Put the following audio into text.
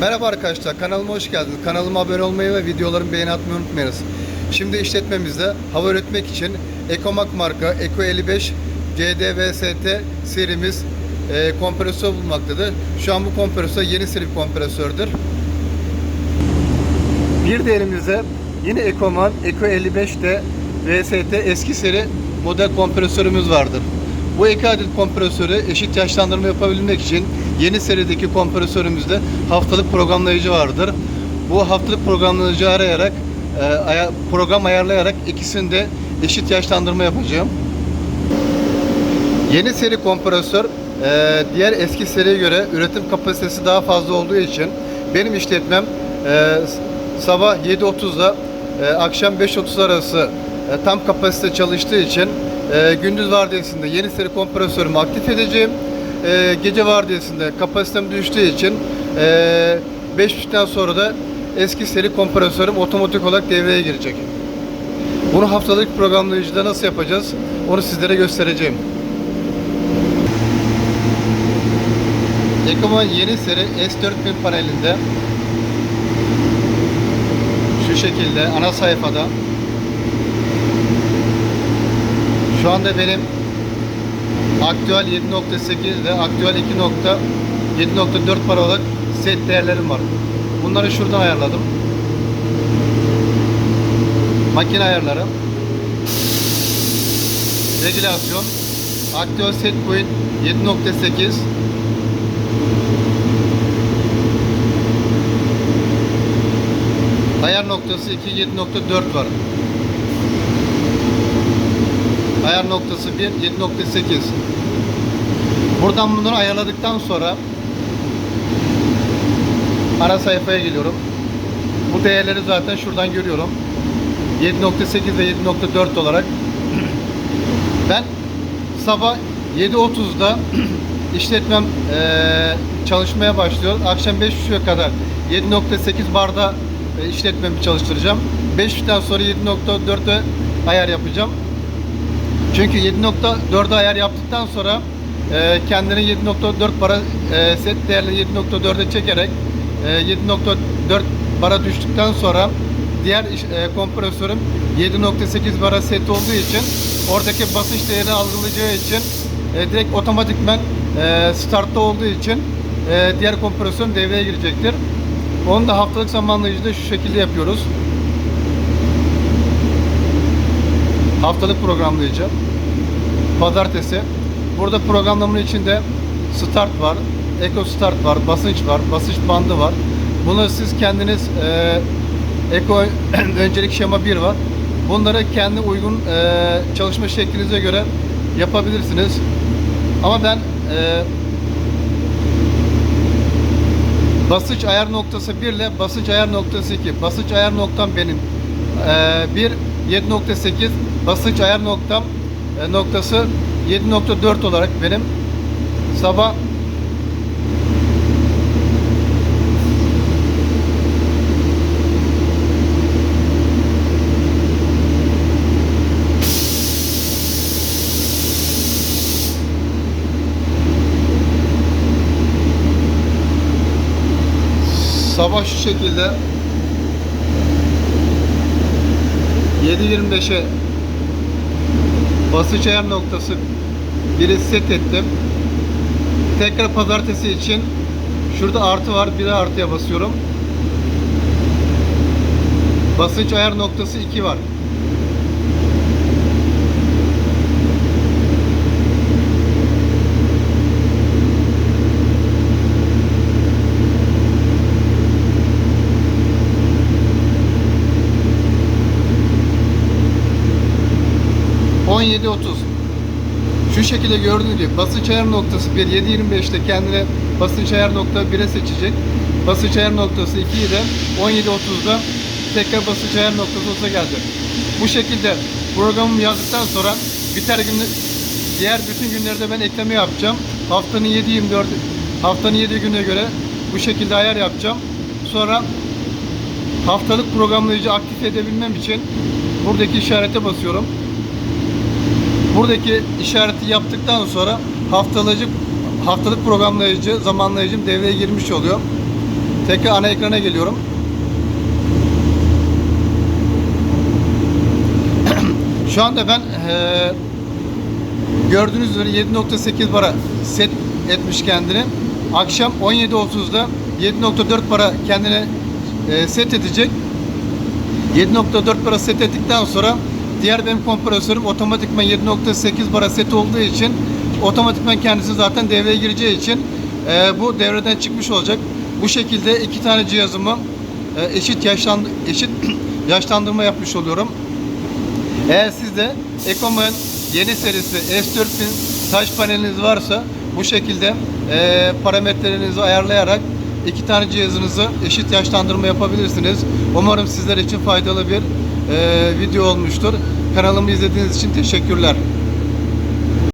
Merhaba arkadaşlar, kanalıma hoş geldiniz. Kanalıma abone olmayı ve videolarımı beğeni atmayı unutmayınız. Şimdi işletmemizde hava üretmek için Ekomak marka Eko 55 CDVST serimiz e, kompresör bulunmaktadır. Şu an bu kompresör yeni seri kompresördür. Bir de elimizde yine Ekoman Eko 55'te VST eski seri model kompresörümüz vardır. Bu iki adet kompresörü eşit yaşlandırma yapabilmek için yeni serideki kompresörümüzde haftalık programlayıcı vardır. Bu haftalık programlayıcı arayarak e, program ayarlayarak ikisini de eşit yaşlandırma yapacağım. Yeni seri kompresör e, diğer eski seriye göre üretim kapasitesi daha fazla olduğu için benim işletmem e, sabah 7.30'da e, akşam 5.30 arası tam kapasite çalıştığı için e, gündüz vardiyasında yeni seri kompresörümü aktif edeceğim. E, gece vardiyasında kapasitem düştüğü için e, 5.30'dan sonra da eski seri kompresörüm otomatik olarak devreye girecek. Bunu haftalık programlayıcıda nasıl yapacağız? Onu sizlere göstereceğim. Ekoma yeni seri S4000 panelinde şu şekilde ana sayfada şu anda benim aktüel 7.8 ve aktüel 2.7.4 paralık set değerlerim var. Bunları şuradan ayarladım. Makine ayarları. Regülasyon. Aktüel set point 7.8 Ayar noktası 2 7.4 var. Ayar noktası 1 7.8. Buradan bunları ayarladıktan sonra ana sayfaya geliyorum. Bu değerleri zaten şuradan görüyorum. 7.8 ve 7.4 olarak. Ben sabah 7.30'da işletmem eee, çalışmaya başlıyor. Akşam 5.30'a kadar 7.8 barda e, işletmemi çalıştıracağım. 5.30'dan sonra 7.4'e ayar yapacağım. Çünkü 7.4'e ayar yaptıktan sonra e, kendini 7.4 bara e, set değerli 7.4'e çekerek e, 7.4 bara düştükten sonra diğer e, kompresörüm 7.8 bara set olduğu için oradaki basınç değerini algılayacağı için e, direkt otomatikmen e, startta olduğu için e, diğer kompresörüm devreye girecektir. Onu da haftalık zamanlayıcıda şu şekilde yapıyoruz. Haftalık programlayıcı. Pazartesi. Burada programlamanın içinde start var, eco start var, basınç var, basınç bandı var. Bunu siz kendiniz e, eco öncelik şema 1 var. Bunları kendi uygun e, çalışma şeklinize göre yapabilirsiniz. Ama ben e, basınç ayar noktası 1 ile basınç ayar noktası 2. Basınç ayar noktam benim. E, 1 7.8 basınç ayar noktam e, noktası 7.4 olarak benim. Sabah sabah şu şekilde 7.25'e basınç ayar noktası biri set ettim. Tekrar pazartesi için şurada artı var. Bir artıya basıyorum. Basınç ayar noktası 2 var. ...17.30... Şu şekilde gördüğünüz gibi basınç ayar noktası 1 7.25'te kendine basınç ayar nokta 1'e seçecek. Basınç ayar noktası 2'yi de 17.30'da tekrar basınç ayar noktası olsa geldi. Bu şekilde programımı yazdıktan sonra biter günü diğer bütün günlerde ben ekleme yapacağım. Haftanın 7-24 haftanın 7 güne göre bu şekilde ayar yapacağım. Sonra haftalık programlayıcı aktif edebilmem için buradaki işarete basıyorum. Buradaki işareti yaptıktan sonra haftalık haftalık programlayıcı, zamanlayıcım devreye girmiş oluyor. Tekrar ana ekrana geliyorum. Şu anda ben eee, gördüğünüz üzere 7.8 bara set etmiş kendini. Akşam 17.30'da 7.4 bara kendine eee, set edecek. 7.4 bara set ettikten sonra diğer benim kompresörüm otomatikman 7.8 bara set olduğu için otomatikman kendisi zaten devreye gireceği için eee, bu devreden çıkmış olacak. Bu şekilde iki tane cihazımı eee, eşit yaşland eşit yaşlandırma yapmış oluyorum. Eğer sizde Ecoma'nın yeni serisi S4000 taş paneliniz varsa bu şekilde eee, parametrelerinizi ayarlayarak iki tane cihazınızı eşit yaşlandırma yapabilirsiniz. Umarım sizler için faydalı bir video olmuştur. Kanalımı izlediğiniz için teşekkürler.